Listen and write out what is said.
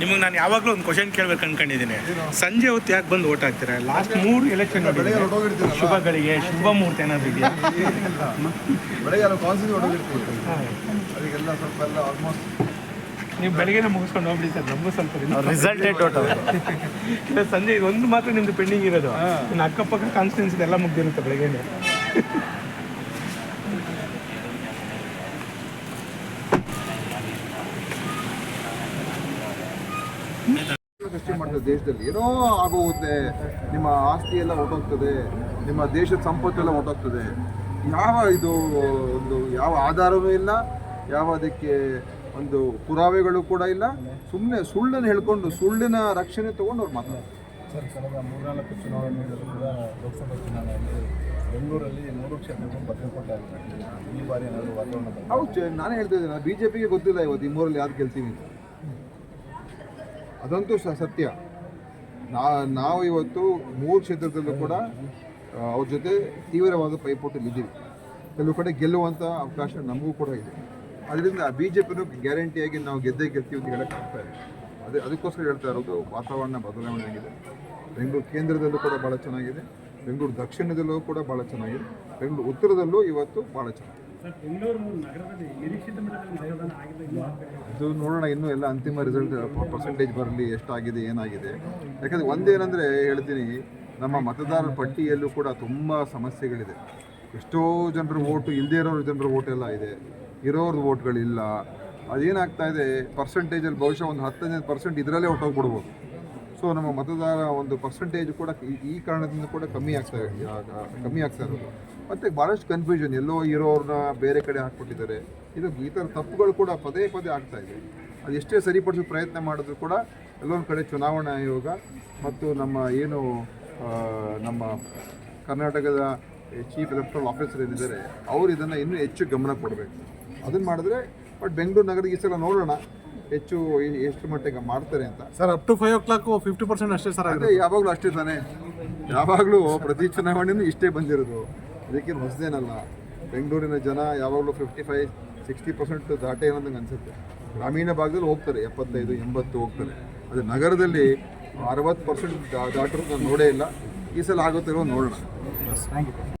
ನಿಮಗೆ ನಾನು ಯಾವಾಗಲೂ ಒಂದು ಕ್ವಶನ್ ಕೇಳ್ಬೇಕು ಅನ್ಕೊಂಡಿದ್ದೀನಿ ಸಂಜೆ ಹೊತ್ತು ಯಾಕೆ ಬಂದು ಓಟ್ ಹಾಕ್ತೀರಾ? ಲಾಸ್ಟ್ ಮೂರು ಎಲೆಕ್ಷನ್ ಬೆಳಗ್ಗೆ. ಶುಭಗಳಿಗೆ ಶುಭ ಮುಹೂರ್ತ ಏನಾದ್ರು ಇದೆಯಾ? ಬೆಳಗ್ಗೆ ಎಲ್ಲ ಕಾನ್ಸಿಗೆ ಹೊಡೋಗಿರ್ತೀವಿ ಅದಕ್ಕೆಲ್ಲ ಸ್ವಲ್ಪ ಎಲ್ಲ ಆಲ್ಮೋಸ್ಟ್ ನೀವು ಬೆಳಗ್ಗೆನೇ ಮುಗಿಸ್ಕೊಂಡು ಹೋಗ್ಬಿಡಿ ಸರ್ ನಮಗೂ ಸ್ವಲ್ಪ ರಿಸಲ್ಟ್ ಇಲ್ಲ ಸಂಜೆ ಇದು ಒಂದು ಮಾತ್ರ ನಿಮ್ದು ಪೆಂಡಿಂಗ್ ಇರೋದು. ನನ್ನ ಅಕ್ಕಪಕ್ಕ ಕಾನ್ಸ್ಟಿಟ್ಯೂನ್ಸಿ ಎಲ್ಲ ಮುಗ್ದಿರುತ್ತೆ ಬೆಳಗ್ಗೆನೆ. ಸೃಷ್ಟಿ ಮಾಡಿದ ದೇಶದಲ್ಲಿ ಏನೋ ಆಗೋಗುತ್ತೆ. ನಿಮ್ಮ ಆಸ್ತಿ ಎಲ್ಲ ಹೊರಟೋಗ್ತದೆ ನಿಮ್ಮ ದೇಶದ ಸಂಪತ್ತೆಲ್ಲ ಹೊರಟೋಗ್ತದೆ ಯಾವ ಇದು ಒಂದು ಯಾವ ಆಧಾರವೂ ಇಲ್ಲ. ಯಾವ ಅದಕ್ಕೆ ಒಂದು ಪುರಾವೆಗಳು ಕೂಡ ಇಲ್ಲ. ಸುಮ್ಮನೆ ಸುಳ್ಳನ್ನು ಹೇಳ್ಕೊಂಡು ಸುಳ್ಳಿನ ರಕ್ಷಣೆ ತಗೊಂಡು ಅವ್ರು ಮಾತಾಡ್ತಾರೆ. ಸರ್ ಕಳೆದ ಮೂರ್ನಾಲ್ಕು ಚುನಾವಣೆಗಳು ಕೂಡ ಲೋಕಸಭಾ ಚುನಾವಣೆಯಲ್ಲಿ ಬೆಂಗಳೂರಲ್ಲಿ ಮೂರು ಕ್ಷೇತ್ರಗಳು ಭದ್ರಕೋಟೆ ಆಗಿದೆ ಈ ಬಾರಿ ಏನಾದರೂ ವಾತಾವರಣ ಹೌದು ನಾನು ಹೇಳ್ತಾ ಇದ್ದೀನಿ. ಬಿ ಜೆ ಪಿಗೆ ಗೊತ್ತಿಲ್ಲ ಇವತ್ತು ಈ ಮೂರಲ್ಲಿ ಯಾರು ಗೆಲ್ತೀವಿ ಅಂತ. ಅದಂತೂ ಸತ್ಯ. ನಾ, ನಾವು ಇವತ್ತು ಮೂರು ಕ್ಷೇತ್ರದಲ್ಲೂ ಕೂಡ ಅವ್ರ ಜೊತೆ ತೀವ್ರವಾದ ಪೈಪೋಟಿ ಇದ್ದೀವಿ ಕೆಲವು ಕಡೆ ಗೆಲ್ಲುವಂಥ ಅವಕಾಶ ನಮಗೂ ಕೂಡ ಇದೆ. ಅದರಿಂದ ಬಿ ಜೆ ಪಿನೂ ಗ್ಯಾರಂಟಿಯಾಗಿ ನಾವು ಗೆದ್ದೇ ಗೆಲ್ತೀವಿ ಅಂತ ಹೇಳಕ್ಕೆ ಆಗ್ತಾ ಇದೆ. ಅದೇ, ಅದಕ್ಕೋಸ್ಕರ ಹೇಳ್ತಾ ಇರೋದು, ವಾತಾವರಣ ಬದಲಾವಣೆ ಆಗಿದೆ. ಬೆಂಗಳೂರು ಕೇಂದ್ರದಲ್ಲೂ ಕೂಡ ಭಾಳ ಚೆನ್ನಾಗಿದೆ. ಬೆಂಗಳೂರು ದಕ್ಷಿಣದಲ್ಲೂ ಕೂಡ ಭಾಳ ಚೆನ್ನಾಗಿದೆ. ಬೆಂಗಳೂರು ಉತ್ತರದಲ್ಲೂ ಇವತ್ತು ಭಾಳ ಚೆನ್ನಾಗಿದೆ. ಇದು ನೋಡೋಣ, ಇನ್ನೂ ಎಲ್ಲ ಅಂತಿಮ ರಿಸಲ್ಟ್ ಪರ್ಸೆಂಟೇಜ್ ಬರಲಿ, ಎಷ್ಟಾಗಿದೆ, ಏನಾಗಿದೆ. ಯಾಕಂದರೆ ಒಂದೇನಂದರೆ ಹೇಳ್ತೀನಿ, ನಮ್ಮ ಮತದಾರರ ಪಟ್ಟಿಯಲ್ಲೂ ಕೂಡ ತುಂಬ ಸಮಸ್ಯೆಗಳಿದೆ. ಎಷ್ಟೋ ಜನರ ಓಟು ಇಲ್ಲದೇ ಇರೋರ ಜನರ ಎಲ್ಲ ಇದೆ. ಇರೋರ್ದು ಓಟ್ಗಳಿಲ್ಲ ಅದೇನಾಗ್ತಾ ಇದೆ ಪರ್ಸೆಂಟೇಜಲ್ಲಿ ಬಹುಶಃ ಒಂದು ಹದಿನೈದು ಪರ್ಸೆಂಟ್ ಇದರಲ್ಲೇ ಹೊಟ್ಟೋಗ್ಬಿಡ್ಬೋದು ಸೊ ನಮ್ಮ ಮತದಾರ ಒಂದು ಪರ್ಸೆಂಟೇಜ್ ಕೂಡ ಈ- ಕಾರಣದಿಂದ ಕೂಡ ಕಮ್ಮಿ ಆಗ್ತಾ ಕಮ್ಮಿ ಆಗ್ತಾ ಇರೋದು. ಮತ್ತು ಭಾಳಷ್ಟು ಕನ್ಫ್ಯೂಷನ್ ಎಲ್ಲೋ ಇರೋರನ್ನ ಬೇರೆ ಕಡೆ ಹಾಕ್ಬಿಟ್ಟಿದ್ದಾರೆ. ಇದು ಈ ಥರ ತಪ್ಪುಗಳು ಕೂಡ ಪದೇ ಪದೇ ಆಗ್ತಾ ಇದೆ. ಅದು ಎಷ್ಟೇ ಸರಿಪಡಿಸೋ ಪ್ರಯತ್ನ ಮಾಡಿದ್ರು ಕೂಡ ಎಲ್ಲೊಂದು ಕಡೆ ಚುನಾವಣಾ ಆಯೋಗ ಮತ್ತು ನಮ್ಮ ಏನು ನಮ್ಮ ಕರ್ನಾಟಕದ ಚೀಫ್ ಎಲೆಕ್ಟ್ರಲ್ ಆಫೀಸರ್ ಏನಿದ್ದಾರೆ, ಅವರು ಇದನ್ನು ಇನ್ನೂ ಹೆಚ್ಚು ಗಮನ ಕೊಡಬೇಕು. ಅದನ್ನು ಮಾಡಿದ್ರೆ ಬಟ್ ಬೆಂಗಳೂರು ನಗರಿಗೆ ಈ ಸಲ ನೋಡೋಣ. ಹೆಚ್ಚು ಎಷ್ಟು ಮಟ್ಟಿಗೆ ಮಾಡ್ತಾರೆ ಅಂತ. Sir up to five o'clock fifty percent ಅಷ್ಟೇ ಸರ್ ಅದೇ ಯಾವಾಗಲೂ ಅಷ್ಟೇ ತಾನೇ. ಯಾವಾಗಲೂ ಪ್ರತಿ ಚುನಾವಣೆಯೂ ಇಷ್ಟೇ ಬಂದಿರೋದು. ಅದಕ್ಕೇನು ಹೊಸದೇನಲ್ಲ. ಬೆಂಗಳೂರಿನ ಜನ ಯಾವಾಗಲೂ ಫಿಫ್ಟಿ ಫೈವ್ ಸಿಕ್ಸ್ಟಿ ಪರ್ಸೆಂಟ್ ದಾಟೆ ಅನ್ನೋದಂಗೆ ಅನಿಸುತ್ತೆ. ಗ್ರಾಮೀಣ ಭಾಗದಲ್ಲಿ ಹೋಗ್ತಾರೆ ಎಪ್ಪತ್ತೈದು ಎಂಬತ್ತು ಹೋಗ್ತಾರೆ. ಅದೇ ನಗರದಲ್ಲಿ ಅರವತ್ತು ಪರ್ಸೆಂಟ್ ದಾಟರು ನಾನು ನೋಡೇ ಇಲ್ಲ. ಈ ಸಲ ಆಗುತ್ತಿರೋ ನೋಡೋಣ. Thank you